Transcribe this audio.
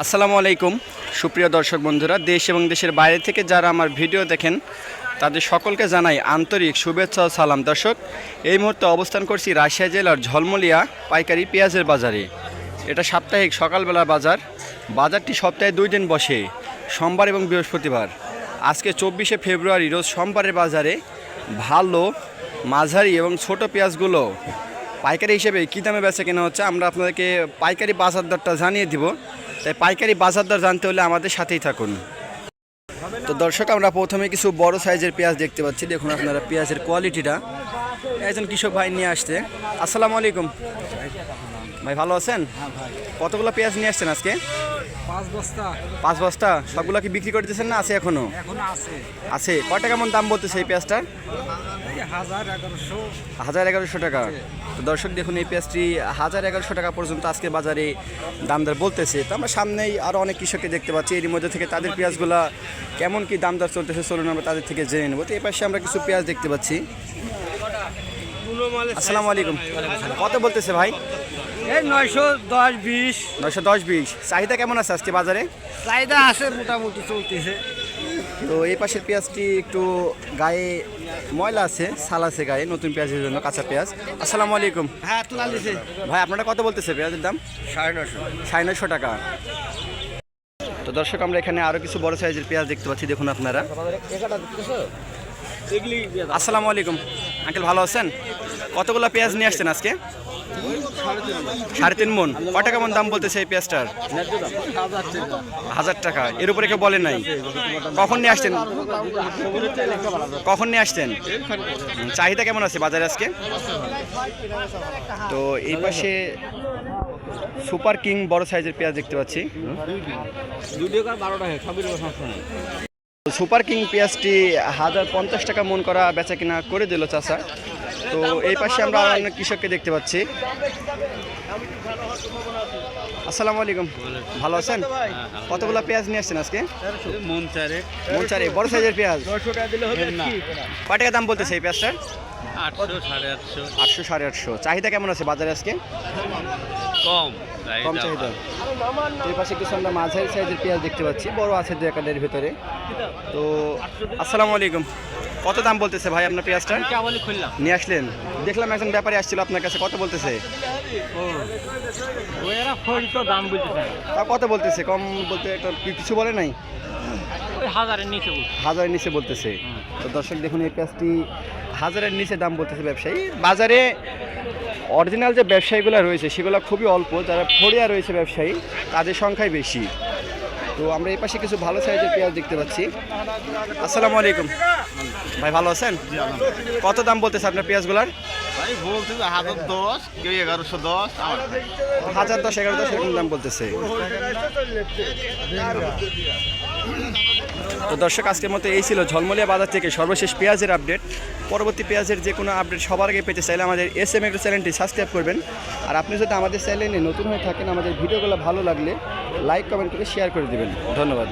আসসালামু আলাইকুম। সুপ্রিয় দর্শক বন্ধুরা, দেশ এবং দেশের বাইরে থেকে যারা আমার ভিডিও দেখেন, তাদের সকলকে জানাই আন্তরিক শুভেচ্ছা সালাম। দর্শক, এই মুহূর্তে অবস্থান করছি রাজশাহী জেলার ঝলমলিয়া পাইকারি পেঁয়াজের বাজারে। এটা সাপ্তাহিক সকালবেলা বাজার। বাজারটি সপ্তাহে দুই দিন বসে, সোমবার এবং বৃহস্পতিবার। আজকে চব্বিশে ফেব্রুয়ারি, রোজ সোমবারের বাজারে ভালো, মাঝারি এবং ছোট পেঁয়াজগুলো। পাইকারি হিসেবে কী দামে বেচা কেনা হচ্ছে, আমরা আপনাদেরকে পাইকারি বাজার দরটা জানিয়ে দিব। তাই পাইকারি বাজার দর জানতে হলে আমাদের সাথেই থাকুন। তো দর্শক আমরা প্রথমে কিছু বড় সাইজের পেঁয়াজ দেখতে পাচ্ছি। দেখুন আপনারা পেঁয়াজের কোয়ালিটিটা। একজন কৃষক ভাই নিয়ে আসছে। আসসালামু আলাইকুম। ভাই ভালো আছেন? কতগুলো পেঁয়াজ নিয়ে আসছেন আজকে? পাঁচ বস্তা। পাঁচ বস্তা? সবগুলো কি বিক্রি করে না আছে এখনও? আছে। আছে। কয়টা কেমন দাম বলতেছে এই পেঁয়াজটার? হাজার এগারোশো টাকা। তো দর্শক দেখুন এই পেঁয়াজটি হাজার এগারোশো টাকা পর্যন্ত আজকে বাজারে দাম দর বলতেছে। তো আমরা সামনেই আরও অনেক কৃষককে দেখতে পাচ্ছি। এর মধ্যে থেকে তাদের পেঁয়াজগুলা কেমন কি দাম দর চলতেছে চলুন আমরা তাদের থেকে জেনে নেব। তো এই পাশে আমরা কিছু পেঁয়াজ দেখতে পাচ্ছি। আসসালামু আলাইকুম। কত বলতেছে ভাই? এই নয়শো দশ বিশ। নয়শো দশ বিশ। চাহিদা কেমন আছে আজকে বাজারে? চাহিদা আছে মোটামুটি চলতেছে। তো এই পাশের পেঁয়াজটি একটু গায়ে ময়লা আছে সাল আছে গায়ে নতুন পেঁয়াজের জন্য কাঁচা পেঁয়াজ। আসসালামু আলাইকুম। হ্যাঁ ভাই আপনারা কত বলতেছে পেঁয়াজের দাম? সাড়ে নশো সাড়ে নয়শো টাকা। তো দর্শক আমরা এখানে আরও কিছু বড় সাইজের পেঁয়াজ দেখতে পাচ্ছি দেখুন আপনারা। আসসালামু আলাইকুম। আঙ্কেল ভালো আছেন? কতগুলো পেঁয়াজ নিয়ে আসছেন আজকে? সাড়ে তিন মন। কয় টাকা মন দাম বলতেছে এই পেঁয়াজটার? হাজার টাকা। এর উপরে কেউ বলে নাই। কখন নিয়ে আসতেন কখন নিয়ে আসতেন চাহিদা কেমন আছে বাজারে আজকে? তো এই পাশে সুপার কিং বড় সাইজের পেঁয়াজ দেখতে পাচ্ছি। সুপার কিং পেঁয়াজটি হাজার পঞ্চাশ টাকা মন করা বেচা কিনা করে দিল চাষা তো এই পাশে আমরা অনেক কৃষককে দেখতে পাচ্ছি। আসসালামু আলাইকুম। ভালো আছেন? কতগুলো পেঁয়াজ নিয়ে আসছেন আজকে? মন চারে। মন চারে। বড় সাইজের পেঁয়াজ? নশো টাকা দিলে হবে না। কয় টাকা দাম বলতেছে এই পেঁয়াজটার? আটশো সাড়ে আটশো। আটশো সাড়ে আটশো। চাহিদা কেমন আছে বাজারে আজকে? কম কম চাহিদা। এই পাশে কিছু আমরা মাঝারি সাইজের পেঁয়াজ দেখতে পাচ্ছি বড় আছে দু একাডের ভিতরে। তো আসসালামু আলাইকুম। কত দাম বলতেছে ভাই আপনার পেঁয়াজটা? নিয়ে আসলেন। দেখলাম একজন ব্যাপারে আসছিল আপনার কাছে কত বলতেছে? ওরা দাম বলতেছে। তা কত বলতেছে? কম বলতে একটা কিছু বলে নাই? হাজারের নিচে হাজারের নিচে বলতেছে। তো দর্শক দেখুন এই পেঁয়াজটি হাজারের নিচে দাম বলতেছে ব্যবসায়ী। বাজারে অরিজিনাল যে ব্যবসায়ীগুলো রয়েছে সেগুলো খুবই অল্প। যারা ফড়িয়া রয়েছে ব্যবসায়ী তাদের সংখ্যাই বেশি। তো আমরা এই পাশে কিছু ভালো সাইজের পেঁয়াজ দেখতে পাচ্ছি। আসসালামু আলাইকুম। ভাই ভালো আছেন? কত দাম বলতেছে আপনার পেঁয়াজগুলার? ভাই বলতে যে হাজার দশ কেউ এগারোশো দশ হাজার দশ এগারো দশ এরকম দাম বলতেছে। তো দর্শক, আজকের মতো এই ছিল ঝলমলিয়া বাজার থেকে সর্বশেষ পেঁয়াজের আপডেট। পরবর্তী পেঁয়াজের যে কোনো আপডেট সবার আগে পেতে চাইলে আমাদের এস এম এগ্রো চ্যানেলটি সাবস্ক্রাইব করবেন। আর আপনি যদি আমাদের চ্যানেলে নতুন হয়ে থাকেন, আমাদের ভিডিওগুলো ভালো লাগলে লাইক কমেন্ট করে শেয়ার করে দেবেন। ধন্যবাদ।